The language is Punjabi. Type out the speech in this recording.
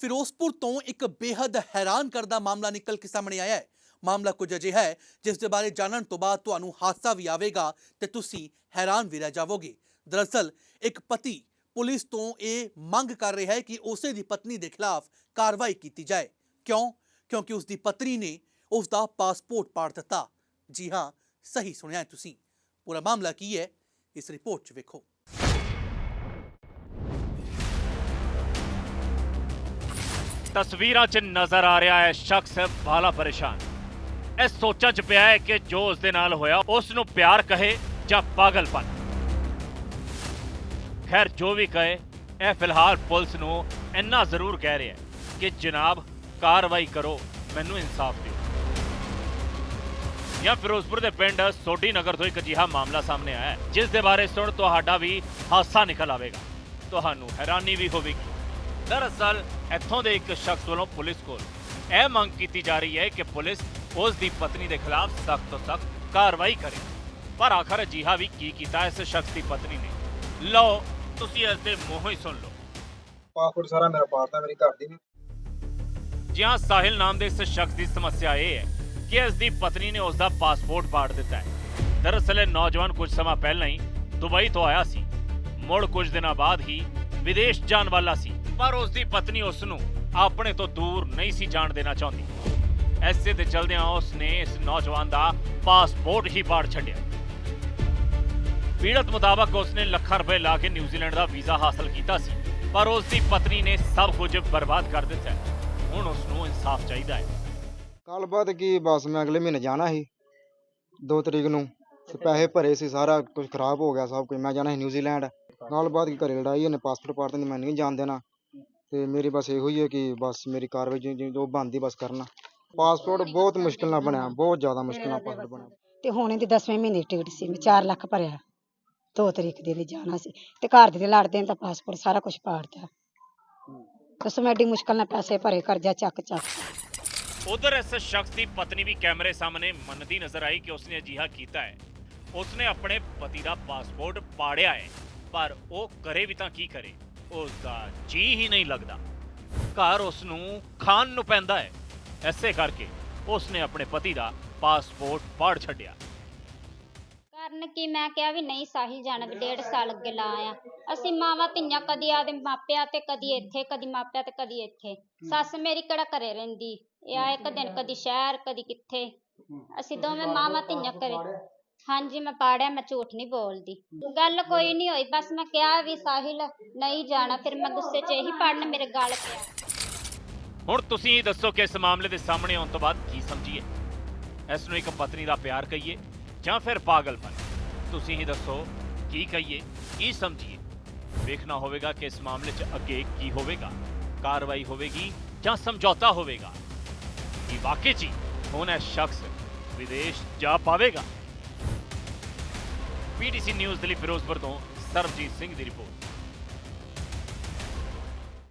ਫਿਰੋਜ਼ਪੁਰ ਤੋਂ ਇੱਕ ਬੇहद ਹੈਰਾਨ ਕਰਦਾ ਮਾਮਲਾ ਨਿਕਲ ਕੇ ਸਾਹਮਣੇ ਆਇਆ ਹੈ। ਮਾਮਲਾ ਕੁਝ ਅਜਿਹਾ ਹੈ, ਜਿਸ ਦੇ ਬਾਰੇ ਜਾਣਨ ਤੋਂ ਬਾਅਦ ਤੁਹਾਨੂੰ ਹਾਦਸਾ ਵੀ ਆਵੇਗਾ ਤੇ ਤੁਸੀਂ ਹੈਰਾਨ ਵੀ ਰਹਿ ਜਾਵੋਗੇ। ਦਰਅਸਲ, ਇੱਕ ਪਤੀ ਪੁਲਿਸ ਤੋਂ ਇਹ ਮੰਗ ਕਰ ਰਿਹਾ ਹੈ ਕਿ ਉਸੇ ਦੀ ਪਤਨੀ ਦੇ ਖਿਲਾਫ ਕਾਰਵਾਈ ਕੀਤੀ ਜਾਏ। ਕਿਉਂ? ਕਿਉਂਕਿ ਉਸ ਦੀ ਪਤਨੀ ਨੇ ਉਸ ਦਾ ਪਾਸਪੋਰਟ ਪਾੜ ਦਿੱਤਾ। ਜੀ ਹਾਂ, ਸਹੀ ਸੁਣਿਆ ਤੁਸੀਂ। ਪੂਰਾ ਮਾਮਲਾ ਕੀ ਹੈ? ਇਸ ਰਿਪੋਰਟ 'ਚ ਵੇਖੋ। ਤਸਵੀਰਾਂ 'ਚ ਨਜ਼ਰ ਆ ਰਿਹਾ ਹੈ ਸ਼ਖਸ ਬਾਲਾ ਪਰੇਸ਼ਾਨ। ਇਹ ਸੋਚਾਂ 'ਚ ਪਿਆ ਹੈ ਕਿ ਜੋ ਉਸ ਦੇ ਨਾਲ ਹੋਇਆ ਉਸ ਨੂੰ ਪਿਆਰ ਕਹੇ ਜਾਂ ਪਾਗਲਪਨ। ਖੈਰ, ਜੋ ਵੀ ਕਹੇ, ਇਹ ਫਿਲਹਾਲ ਪੁਲਿਸ ਨੂੰ ਇੰਨਾ ਜ਼ਰੂਰ ਕਹਿ ਰਿਹਾ ਹੈ ਕਿ ਜਨਾਬ, ਕਾਰਵਾਈ ਕਰੋ, ਮੈਨੂੰ ਇਨਸਾਫ ਦਿਓ। ਜਾਂ ਫਿਰੋਜ਼ਪੁਰ ਦੇ ਪਿੰਡ ਸੋਢੀ ਨਗਰ ਤੋਂ ਇੱਕ ਅਜਿਹਾ ਮਾਮਲਾ ਸਾਹਮਣੇ ਆਇਆ ਹੈ, ਜਿਸ ਦੇ ਬਾਰੇ ਸੁਣ ਤੁਹਾਡਾ ਵੀ ਹਾਸਾ ਨਿਕਲ ਆਵੇਗਾ। ਤੁਹਾਨੂੰ ਹੈਰਾਨੀ ਵੀ ਹੋਵੇਗੀ। ਦਰਅਸਲ ਇੱਥੋਂ ਦੇ ਇੱਕ ਸ਼ਖਸ ਵੱਲੋਂ ਪੁਲਿਸ ਕੋਲ ਇਹ ਮੰਗ ਕੀਤੀ ਜਾ ਰਹੀ ਹੈ ਕਿ ਪੁਲਿਸ ਉਸ ਦੀ ਪਤਨੀ ਦੇ ਖਿਲਾਫ ਸਖਤ ਤੋਂ ਸਖਤ ਕਾਰਵਾਈ ਕਰੇ। ਪਰ ਆਖਰ ਅਜਿਹਾ ਵੀ ਕੀ ਕੀਤਾ ਇਸ ਸ਼ਖਸ ਦੀ ਪਤਨੀ ਨੇ? ਲਓ ਤੁਸੀਂ ਇਸ ਦੇ ਮੂੰਹੋਂ ਹੀ ਸੁਣ ਲਓ। ਪਾਸਪੋਰਟ ਸਾਰਾ ਮੇਰਾ ਪਾੜਤਾ ਮੇਰੀ ਘਰ ਦੀ ਵੀ ਜਿਹਾਂ ਸਾਹਿਲ ਨਾਮ ਦੇ ਇਸ ਸ਼ਖਸ ਦੀ ਸਮੱਸਿਆ ਇਹ ਹੈ ਕਿ ਇਸ ਦੀ ਪਤਨੀ ਨੇ ਉਸ ਦਾ ਪਾਸਪੋਰਟ ਪਾੜ ਦਿੱਤਾ ਹੈ। ਦਰਅਸਲ ਇਹ ਨੌਜਵਾਨ ਕੁਝ ਸਮਾਂ ਪਹਿਲਾਂ ਹੀ ਦੁਬਈ ਤੋਂ ਆਇਆ ਸੀ। ਮੁੜ ਕੁਝ ਦਿਨਾਂ ਬਾਅਦ ਹੀ ਵਿਦੇਸ਼ ਜਾਣ ਵਾਲਾ ਸੀ। ਪਰ ਉਸ ਦੀ ਪਤਨੀ ਉਸ ਨੂੰ ਆਪਣੇ ਤੋਂ ਦੂਰ ਨਹੀਂ ਸੀ ਜਾਣ ਦੇਣਾ ਚਾਹੁੰਦੀ। ਐਸੇ ਦੇ ਚਲਦਿਆਂ ਉਸ ਨੇ ਇਸ ਨੌਜਵਾਨ ਦਾ ਪਾਸਪੋਰਟ ਹੀ ਪਾੜ ਛੱਡਿਆ। ਪੀੜਤ ਮੁਤਾਬਕ ਉਸ ਨੇ ਲੱਖਾਂ ਰੁਪਏ ਲਾ ਕੇ ਨਿਊਜ਼ੀਲੈਂਡ ਦਾ ਵੀਜ਼ਾ ਹਾਸਲ ਕੀਤਾ ਸੀ, ਪਰ ਉਸ ਦੀ ਪਤਨੀ ਨੇ ਸਭ ਕੁਝ ਬਰਬਾਦ ਕਰ ਦਿੱਤਾ ਹੁਣ ਉਸ ਨੂੰ ਇਨਸਾਫ ਚਾਹੀਦਾ ਹੈ। ਗੱਲਬਾਤ ਕੀ ਬਸ ਮੈਂ ਅਗਲੇ ਮਹੀਨੇ ਜਾਣਾ ਸੀ। 2 ਤਰੀਕ ਨੂੰ ਤੇ ਪੈਸੇ ਭਰੇ ਸੀ, ਸਾਰਾ ਕੁਝ ਖਰਾਬ ਹੋ ਗਿਆ ਸਭ ਕੁਝ। ਮੈਂ ਜਾਣਾ ਸੀ ਨਿਊਜ਼ੀਲੈਂਡ। ਗੱਲਬਾਤ ਕੀ ਘਰੇ ਲੜਾਈ ਉਹਨੇ ਪਾਸਪੋਰਟ ਪਾੜ ਦਿੰਦੀ ਮੈਂ ਨਹੀਂ ਜਾਣ ਦੇਣਾ। ਤੇ ਮੇਰੀ ਬਸ ਇਹੋ ਹੀ ਹੈ ਕਿ ਬਸ ਮੇਰੀ ਕਾਰਵਾਈ ਜੋ- ਜੋ ਜੋ ਬਣਦੀ ਬਸ ਕਰਨਾ। ਪਾਸਪੋਰਟ ਬਹੁਤ ਮੁਸ਼ਕਿਲ ਨਾਲ ਬਣਿਆ ਬਹੁਤ ਜ਼ਿਆਦਾ ਮੁਸ਼ਕਿਲ ਨਾਲ ਪਾਸਪੋਰਟ ਬਣਿਆ। ਤੇ ਹੁਣ ਇਹਦੀ 10ਵੇਂ ਮਹੀਨੇ ਦੀ ਟਿਕਟ ਸੀ ਮੈਂ 4 ਲੱਖ ਭਰਿਆ। 2 ਤਰੀਕ ਦੇ ਲਈ ਜਾਣਾ ਸੀ। ਤੇ ਘਰ ਦੇ ਲੜਦੇ ਨੇ ਤਾਂ ਪਾਸਪੋਰਟ ਸਾਰਾ ਕੁਝ ਪਾੜਤਾ। ਦੱਸੋ ਮੈਂ ਐਡੀ ਮੁਸ਼ਕਲ ਨਾਲ ਪੈਸੇ ਭਰੇ ਕਰਜ਼ਾ ਚੱਕ ਚੱਕ। ਉਧਰ ਇਸ ਸ਼ਖਸ ਦੀ ਪਤਨੀ ਵੀ ਕੈਮਰੇ ਸਾਹਮਣੇ ਮੰਨਦੀ ਨਜ਼ਰ ਆਈ ਕਿ ਉਸਨੇ ਅਜਿਹਾ ਕੀਤਾ ਹੈ। ਉਸਨੇ ਆਪਣੇ ਪਤੀ ਦਾ ਪਾਸਪੋਰਟ ਪਾੜਿਆ ਹੈ ਪਰ ਉਹ ਕਰੇ ਵੀ ਤਾਂ ਕੀ ਕਰੇ? ਉਸ ਦਾ ਜੀ ਹੀ ਨਹੀਂ ਲੱਗਦਾ। ਘਰ ਉਸ ਨੂੰ ਖਾਣ ਨੂੰ ਪੈਂਦਾ ਹੈ। ਐਸੇ ਕਰਕੇ ਉਸਨੇ ਆਪਣੇ ਪਤੀ ਦਾ ਪਾਸਪੋਰਟ ਪਾੜ ਛੱਡਿਆ। ਕਾਰਨ ਕੀ ਮੈਂ ਕਿਹਾ ਵੀ ਨਹੀਂ ਸਾਹਿਲ ਜਾਣਾ ਵੀ ਡੇਢ ਸਾਲ ਅੱਗੇ ਲਾ ਆ ਅਸੀਂ ਮਾਵਾਂ ਧੀਆਂ ਕਦੀ ਆਦੇ ਮਾਪਿਆਂ ਤੇ, ਕਦੀ ਇੱਥੇ, ਕਦੀ ਮਾਪਿਆਂ ਤੇ, ਕਦੀ ਇੱਥੇ। ਸੱਸ ਮੇਰੀ ਕਿਹੜਾ ਘਰੇ ਰਹਿੰਦੀ? ਇਹ ਆ ਇੱਕ ਦਿਨ ਕਦੀ ਸ਼ਹਿਰ, ਕਦੀ ਕਿੱਥੇ। ਅਸੀਂ ਦੋਵੇਂ ਮਾਵਾਂ ਧੀਆਂ ਘਰੇ। ਹਾਂਜੀ ਮੈਂ ਪਾੜਿਆ ਮੈਂ ਝੂਠ ਨਹੀਂ ਬੋਲਦੀ। ਗੱਲ ਕੋਈ ਨਹੀਂ ਹੋਈ ਬਸ ਮੈਂ ਕਿਹਾ ਵੀ ਸਾਹਿਲ ਨਹੀਂ ਜਾਣਾ ਫਿਰ ਮੈਂ ਗੁੱਸੇ 'ਚ ਇਹੀ ਪੜਨ ਮੇਰੇ ਗਲ ਪਿਆ। ਹੁਣ ਤੁਸੀਂ ਹੀ ਦੱਸੋ ਕਿ ਇਸ ਮਾਮਲੇ ਦੇ ਸਾਹਮਣੇ ਆਉਣ ਤੋਂ ਬਾਅਦ ਕੀ ਸਮਝੀਏ? ਇਸ ਨੂੰ ਇੱਕ ਪਤਨੀ ਦਾ ਪਿਆਰ ਕਹੀਏ ਜਾਂ ਫਿਰ ਪਾਗਲਪਨ ਤੁਸੀਂ ਹੀ ਦੱਸੋ ਕੀ ਕਹੀਏ ਕੀ ਸਮਝੀਏ? ਵੇਖਣਾ ਹੋਵੇਗਾ ਕਿ ਇਸ ਮਾਮਲੇ 'ਚ ਅੱਗੇ ਕੀ ਹੋਵੇਗਾ ਕਾਰਵਾਈ ਹੋਵੇਗੀ ਜਾਂ ਸਮਝੌਤਾ ਹੋਵੇਗਾ। ਕੀ ਵਾਕਈ 'ਚ ਹੀ ਹੁਣ ਇਹ ਸ਼ਖਸ ਵਿਦੇਸ਼ ਜਾ ਪਾਵੇਗਾ। ਪੀਟੀਸੀ ਨਿਊਜ਼ ਦੇ ਲਈ ਫਿਰੋਜ਼ਪੁਰ ਤੋਂ ਸਰਬਜੀਤ ਸਿੰਘ ਦੀ ਰਿਪੋਰਟ।